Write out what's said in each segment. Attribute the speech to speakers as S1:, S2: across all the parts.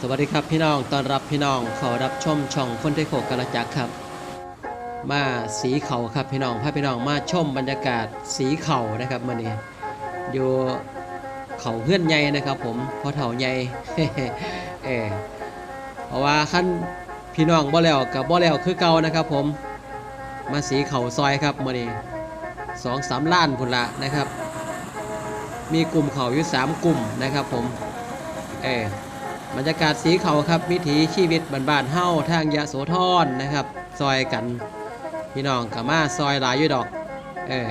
S1: สวัสดีครับพี่น้องต้อนรับพี่น้องเขอรับชมช่องคนไทยโขกกระจักครับ มาสีเขาครับพี่น้องพาพี่น้องมาชมบรรยากาศสีเขานะครับมื่อนี้อยู่เขาเพื่อนใหญ่นะครับ ผมพอเถ่าใหญ่เออเพราะว่าขั้นพี่น้องบ่แล้วกับบ่แล้วคือเก่านะครับ ผมมาสีเขาซอยครับมื่อนี้สองสามล้านพุ่นละนะครับ มีกลุ่มเขาอยู่สามกลุ่มนะครับ ผมเออ บรรยากาศสีเขาครับวิถีชีวิตบ้านๆเฮ้าทางยะโสธรนะครับ ซอยกันพี่น้องกับมาซอยหลายอยู่ดอกเออ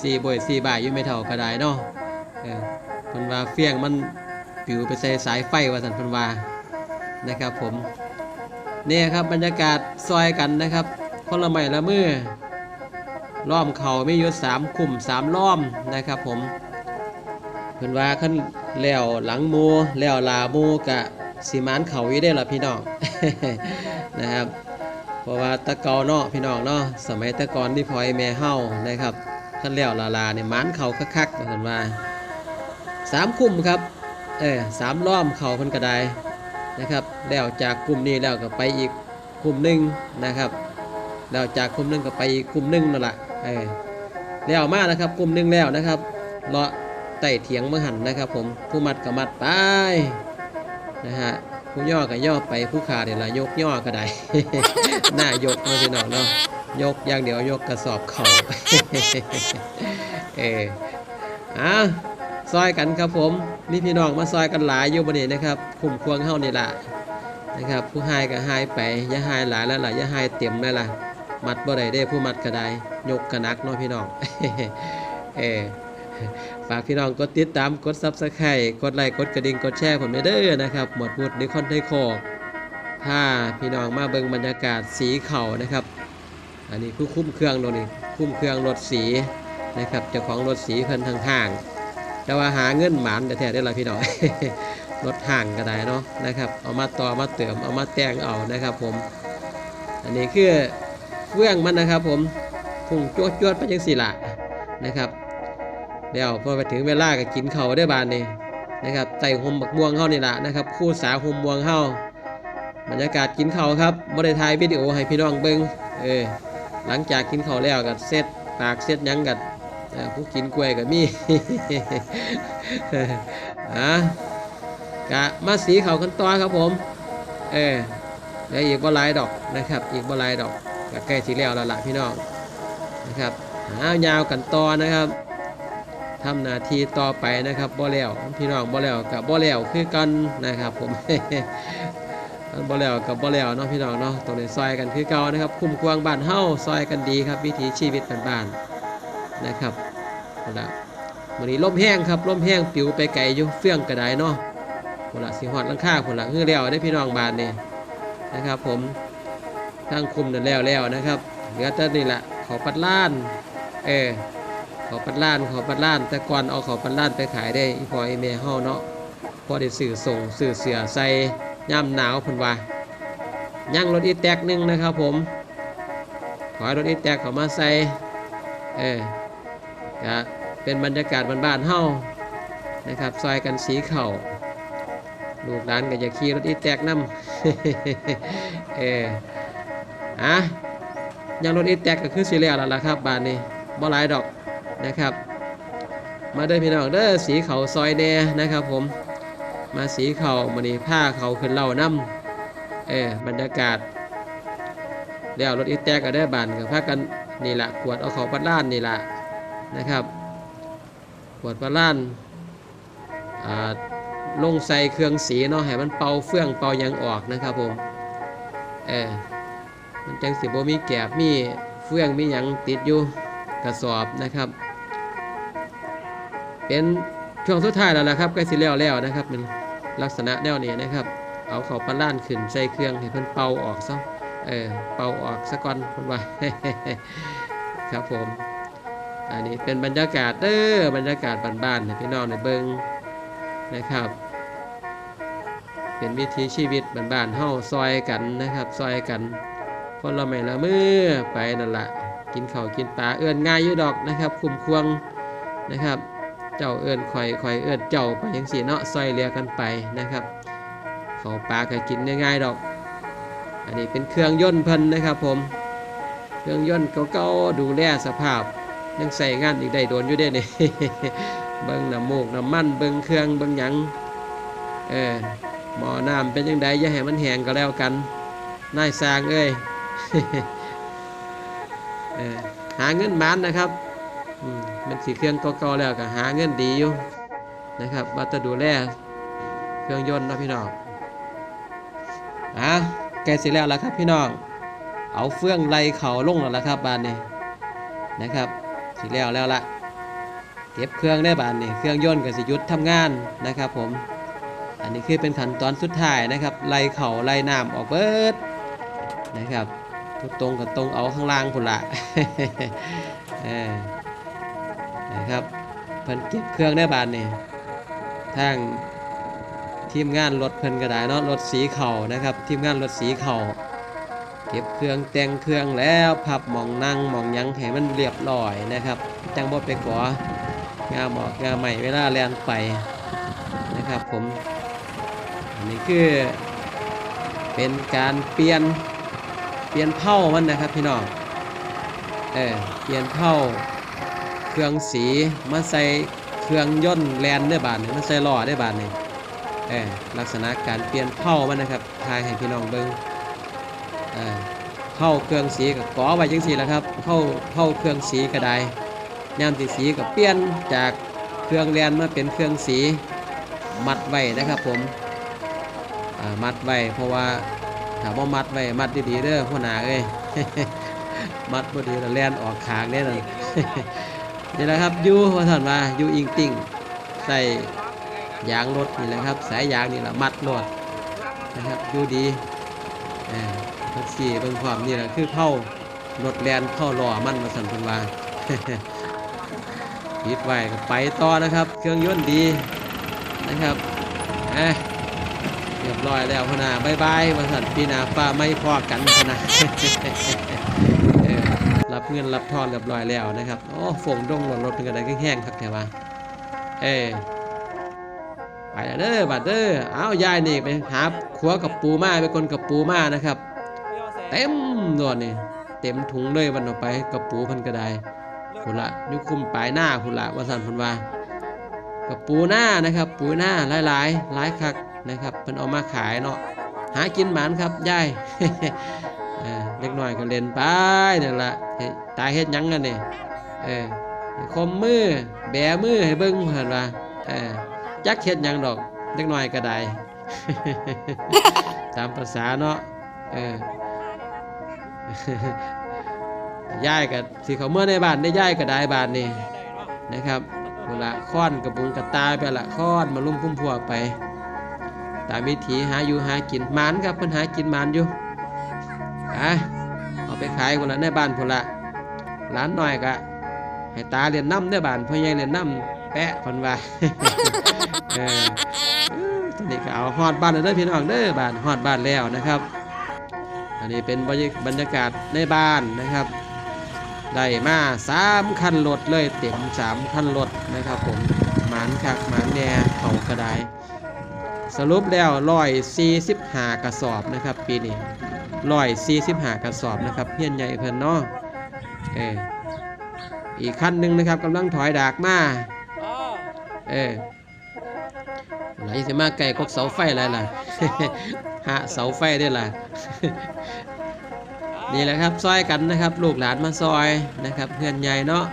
S1: สี่บวยสี่บ่ายอยู่ไม่เท่ากระไดเนาะเออพันว่าเฟี้ยงมันปิวไปใส่สายไฟว่าสันเพันว่านะครับผมเนี่ยครับบรรยากาศซอยกันนะครับ คนละไม้ละมือล้อมเขาไม่ยู่สามกลุ่มสามล้อมนะครับผม พิ่นว่าขั้นแล้วหลังมูแล้วลามูกะสีมานเขาอยู่ได้ล่ะพี่น้องนะครับ เพราะว่าตะเกาเนาะพี่น้องเนาะสมัยตะกอนที่พอยแม่เฮานะครับขั้นแล้วลาลาเนี่ยมานเขาคักๆว่าซั่นว่าสามคุ่มครับเออสามล้อมเขาเพิ่นกระไดนะครับแล้วจากกลุ่มนี้แล้วก็ไปอีกกลุ่มหนึ่งนะครับแล้วจากกลุ่มหนึ่งก็ไปอีกกลุ่มหนึ่งนั่นแหละเออแล้วมานะครับกลุ่มหนึ่งแล้วนะครับเลาะ ไต่เถียงเมื่อหันนะครับ ผมผู้มัดก็มัดไปนะฮะผู้ย่อก็ย่อไปผู้ขาเดี๋ยวละยกย่อก็ได้ หน้ายกมาพี่น้องเนาะยกอย่างเดียวยกกระสอบเข่าเอออะซอยกันครับผมมีพี่น้องมาซอยกันหลายอยู่บนนี้นะครับคุ้มควงเฮานี่แหละนะครับ ผู้หายก็หายไปอย่าหายหลายแล้วล่ะอย่าหายเต็มเลยล่ะมัดบ่ได้เด้ผู้มัดก็ได้ยกกระนักเนาะพี่น้องเออ ฝากพี่น้องกดติดตามกดซับสไครต์กดไลค์กดกระดิ่งกดแชร์ผมเด้อนะครับ หมดหมุดนิคอนไทยโคกถ้าพี่น้องมาเบิ่งบรรยากาศสีเขานะครับ อันนี้ผู้คุ้มเครื่องโน่นนี่คุ้มเครื่องรถสีนะครับเจ้าของรถสีเพิ่นทางห่าง แต่ว่าหาเงินหมานแต่แท้ได้ละพี่น้องรถห่างก็ได้เนาะนะครับ เอามาต่อมาเติมเอามาแต่งเอานะครับผม อันนี้คือเฟื่องมันนะครับผมพุ่งจวดจวดไปจังสี่ละนะครับ เดี๋ยวพอไปถึงเวลาก็กินเขาได้บานนี่นะครับไต่หมบักม่วงเข้านี่แหละนะครับ คู่สาหมม่วงเข้าบรรยากาศกินเขาครับบริทายวิดีโอให้พี่น้องเบิ้งเออหลังจากกินเขาแล้วก็เซตปากเซตยังกัดผู้กินกล้วยกับมีอะกะมาสีเขากันต่อครับผมเออแล้วอีกบ่หลายดอกนะครับ อีกบ่หลายดอกก็ใกล้สีแล้วแล้วล่ะพี่น้องนะครับหายาวกันต่อนะครับ ทำหน้าที่ต่อไปนะครับบ่แล้วพี่น้องบ่แล้วกับบ่แล้วคือกันนะครับผมบ่แล้วกับบ่แล้วเนาะพี่น้องเนาะตรงนี้ซอยกันคือเก่านะครับ คุ้มควงบ้านเฮ้าซอยกันดีครับ วิถีชีวิตบ้านๆนะครับนั่นละวันนี้ลมแห้งครับลมแห้งปิวไปไกลอยู่เฟื่องกระไดเนาะพุ่นละสิฮอดลังคาพุ่นละเฮือแล้วได้พี่น้องบ้านนี่นะครับ ผมทั้งคุมนั่นแล้วแล้วนะครับเหลือแต่นี่แหละขอปัดล้าน เออ ขอปัดล้านขอปัดล้าน แต่ก่อนเอาขอปัดล้านไปขายได้อีพอไอเมเฮาเนาะพอได้สื่อส่งสื่อเสือใส่ย่ำหนาวพิ่นว่าย่างรถอีแตกหนึ่งนะครับผมขอให้รถอีแตกเขามาใส่เออก็เป็นบรรยากาศบ้านๆเฮานะครับซอยกันสีเข่าลูกหลานก็อย่าขี่รถอีแตกนํเอออะย่างรถอีแตกก็คือสิแล้วแล้วล่ะครับบ้านนี้บ่หลายดอก นะครับ มาเด้อพี่น้องเด้อสีเขาซอยแน่นะครับผมมาสีเขามันนี่ผ้าเขาขึ้นเล่าน้ำเออบรรยากาศแล้วรถอีแตกก็ได้บานกับพากันนี่แหละกวดเอาเขาปัดล้านนี่แหละนะครับกวดปัดล้านอ่าลงใส่เครื่องสีเนาะให้มันเป่าเฟื่องเป่ายังออกนะครับผมเออมันจังสิบ่มีแกบมีเฟื่องมีหยังติดอยู่กระสอบนะครับ เป็นช่วงสุดท้ายแล้วนะครับใกล้สิแล้วแล้วนะครับเป็นลักษณะแนวนี้นะครับ เอาเขาปลาล้านขึ้นใส่เครื่องให้เพิ่นเป่าออกซะเออเป่าออกซะก่อนเพิ่นว่าครับผม อันนี้เป็นบรรยากาศเด้อบรรยากาศบ้านๆให้พี่น้องในเบิงนะครับ เป็นวิถีชีวิตบ้านๆเฮาซอยกันนะครับ ซอยกันคนละไม่ละมือไปนั่นละกินข้าวกินปลาเอื้อนง่ายอยู่ดอกนะครับ คุมควงนะครับ เจ้าเอื้อนคอยคอยเอื้อนเจ้าไปยังสีเนาะซอยเรียกันไปนะครับเขาปลาก็กินง่ายๆดอก อันนี้เป็นเครื่องยนเพิ่นนะครับผม เครื่องยนต์เก่าๆดูแลสภาพยังใส่งานอีกได้โดนอยู่เด้นี่เบิ่งน้ำมูกน้ำมันเบิ่งเครื่องเบิ่งหยังเออหมอน้ำเป็นยังไงอย่าให้มันแห้งก็แล้วกันนายสร้างเอ้ยเออหาเงินมันนะครับอื มันสีเครื่องเก่าๆแล้วก็หาเงินดีอยู่นะครับว่าจะดูแลเครื่องยนต์นะพี่น้องอะแกเสร็จแล้วละครับพี่น้อง เอาเฟื่องไล่เขาลงแล้วละครับบานนี้นะครับสิแล้วแล้วละเก็บเครื่องได้บานนี้เครื่องยนต์กับสิหยุดทำงานนะครับ ผม อันนี้คือเป็นขั้นตอนสุดท้ายนะครับไล่เขาไล่น้ำออกเบิดนะครับตรงกับตรงเอาข้างล่างพุ่นละเออ นะครับเพิ่นเก็บเครื่องได้บานนี้ทางทีมงานรถเพิ่นก็ได้เนาะรถสีเข่านะครับ ทีมงานรถสีเข่าเก็บเครื่องแต่งเครื่องแล้วพับหมองนั่งหมองยังให้มันเรียบร้อยนะครับจังบ่ไปก่องาหมอกงาใหม่เวลาแลนไปนะครับผมอันนี้คือเป็นการเปลี่ยนเปลี่ยนเผามันนะครับพี่น้องเออเปลี่ยนเผา เครื่องสีมาใส่เครื่องย่นแลนได้บานนี่มาใส่ล้อได้บานนี่เออลักษณะการเปลี่ยนเผามันนะครับทายให้พี่น้องเบิ่งอ่าเข้าเครื่องสีกับกอไว้จังสีแล้วครับเข้าเข้าเครื่องสีก็ได้ยามสีสีกับเปลี่ยนจากเครื่องเรียนมาเป็นเครื่องสีมัดไว้นะครับผมมัดไว้เพราะว่าถามว่ามัดไว้มัดดีๆเด้อหัวหน้าเอ้ยมัดพอดีแล้วแลนออกขางแน่นอน นี่แหละครับยูว่าท่นว่ายูอิงติ่งใส่ยางรถนี่แหละครับ สายยางนี่แหละมัดรถนะครับยูดีอ่ารถสี่เบิ่งความนี่แหละคือเข้ารถแลนเข้าล้อมันมาสั่นพันวาปิดไว้ก็ไปต่อนะครับ เครื่องยนต์ดีนะครับอะเรียบร้อยแล้วพนาบายบายมาสั่นปีนาฟ้าไม่พอกันพนะเออ รับเงินรับทอนเรียบร้อยแล้วนะครับโอ้ฝงดงรถรถเป็นกระไดแห้งๆครับแถวว่าเอไปแล้วเด้อบัดเด้อเอายายนี่ไปหาขัวกับปูมาไปคนกับปูมานะครับ เต็มนวดนี่เต็มถุงเลยวันออกไปกับปูพันกระไดพุ่นละนิ้วคุมปลายหน้าพุ่นละวันสันพุ่นว่ากับปูหน้านะครับ ปูหน้าหลายหลายๆหลายคักนะครับเพิ่นเอามาขายเนาะหากินหมานครับยาย เออเล็กน้อยก็เล่นไปนั่นละตายเฮ็ดยังกันนี่เออคมมือแบมือให้เบิ่งเพิ่นว่าเออจักเฮ็ดยังดอกเล็กน้อยก็ได้ตามภาษาเนาะเออย่ายกับสิเขาเมื่อในบ้านได้ย่ายกับได้บ้านนี่นะครับเวลาค้อนกับบุงกับตายไปละค้อนมาลุ่มพุ่มพัวไป ตามวิถีหาอยู่หากินมันครับเพิ่นหากินมันอยู่ เอาไปขายคนละในบ้านคนละร้านหน่อยกะให้ตาเรียนน้ำในบ้านพ่อใหญ่เรียนน้ำแปะคนว่าออตอนนี้ก็เอาฮอดบ้านแล้วเด้อพี่น้องเด้อบ้านฮอดบ้านแล้วนะครับ อันนี้เป็นบรรยากาศในบ้านนะครับ ได้มาสามคันรถเลยเต็มสามคันรถนะครับผมหมานคักหมานแหน่เขากระไดสรุปแล้วร้อยสี่สิบหากระสอบนะครับ ปีนี้ ร้อยสี่สิบหากระสอบนะครับเพี้ยนใหญ่เพิ่นเนาะเอออีกคันหนึ่งนะครับกำลังถอยดากมาเออไหลสิมาไก่กกเสาไฟอะไรล่ะหาเสาไฟได้ล่ะนี่แหละครับซอยกันนะครับ ลูกหลานมาซอยนะครับเพื่อนใหญ่เนาะ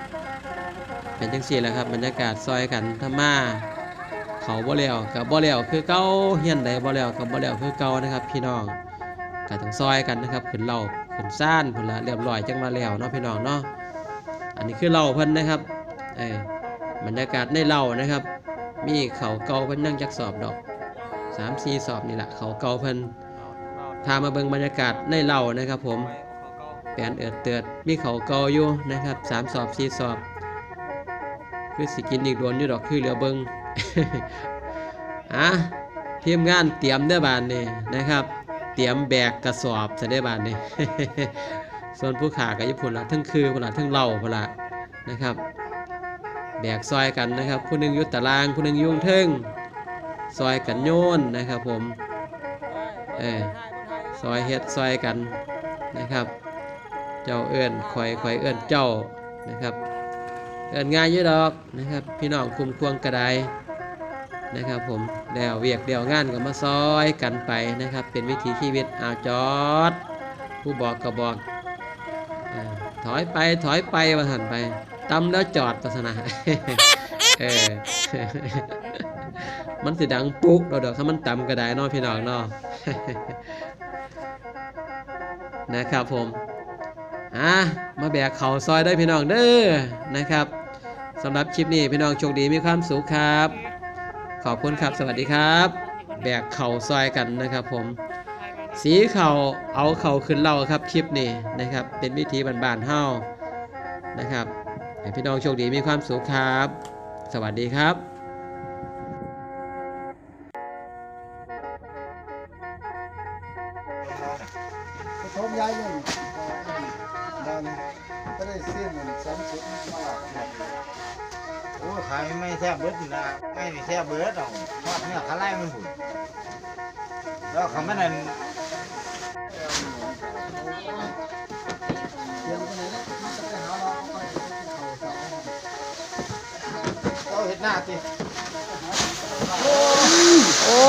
S1: เป็นจังสี่แหละครับบรรยากาศซอยกันถ้ามาเขาบ่แล้วกับบ่แล้วคือเก่าเฮียนใดบ่แล้วกับบ่แล้วคือเก่านะครับ พี่น้อง ก็ต้องซอยกันนะครับขึ้นเหล่าขึ้นซ่านพุ่นละเรียบร้อยจังมาแล้วเนาะพี่น้องเนาะอันนี้คือเหล่าเพิ่นนะครับเออบรรยากาศในเหล่านะครับ มีเขาเกาเพิ่นนั่งจักสอบดอกสามสี่สอบนี่แหละเขาเกาเพิ่นพามาเบิ่งบรรยากาศในเหล่านะครับผมแปนเอิดเตือดมีเขาเกาอยู่นะครับสามสอบสี่สอบ คือสิกินอีกโดนอยู่ดอกคือเหลือเบิ่งอะทีมงานเตรียมเด้อบานนี่นะครับ ตรียมแบกกระสอบจะได้บานนี่ส่วนผู้ขากับญี่ปุ่นละทั้งคือพละทั้งเหล่าพละนะครับ แบกซอยกันนะครับ ผู้หนึงยุตตาราง ผู้หนึงยุ่งเทิงซอยกันโยนนะครับผมเออซอยเฮ็ดซอยกันนะครับ เจ้าเอื้อนคอยคอยเอื้อนเจ้านะครับเอื้อนง่ายยู่ดอกนะครับ พี่น้องคุมควงกระได นะครับผมเดี๋ยวเวียกเดี๋ยวงานก็มาซอยกันไปนะครับ เป็นวิถีชีวิตอาจอด ผู้บอกก็บอกอถอยไปถอยไปว่าหันไปตำแล้วจอดศาสนาเออมันสิดังปุ๊กเราเดี๋ยวถ้ามันต่ำก็ได้เนอพี่น้องเนาะนะครับผมอะมาแบกเขาซอยได้พี่น้องเด้อนะครับสำหรับคลิปนี้พี่น้องโชคดีมีความสุขครับ ขอบคุณครับ สวัสดีครับ แบกเข่าซอยกันนะครับผม สีเข่าเอาเข่าขึ้นเล่าครับคลิปนี้นะครับ เป็นวิธีบานๆเฮานะครับให้พี่น้องโชคดีมีความสุขครับ สวัสดีครับ
S2: ผสมย้ายเงินดันก็ได้เส้นเงินสามสิบมา
S3: โอ้ขายไม่แซ่บเบิดนี่นะไม่นี่แซ่บเบิดเอาทอดเนี่ยขาไล่มันหุ่นแล้วเขาไม่นั่น
S2: เอาเราเห็
S3: ดหน้าติ
S1: โอ้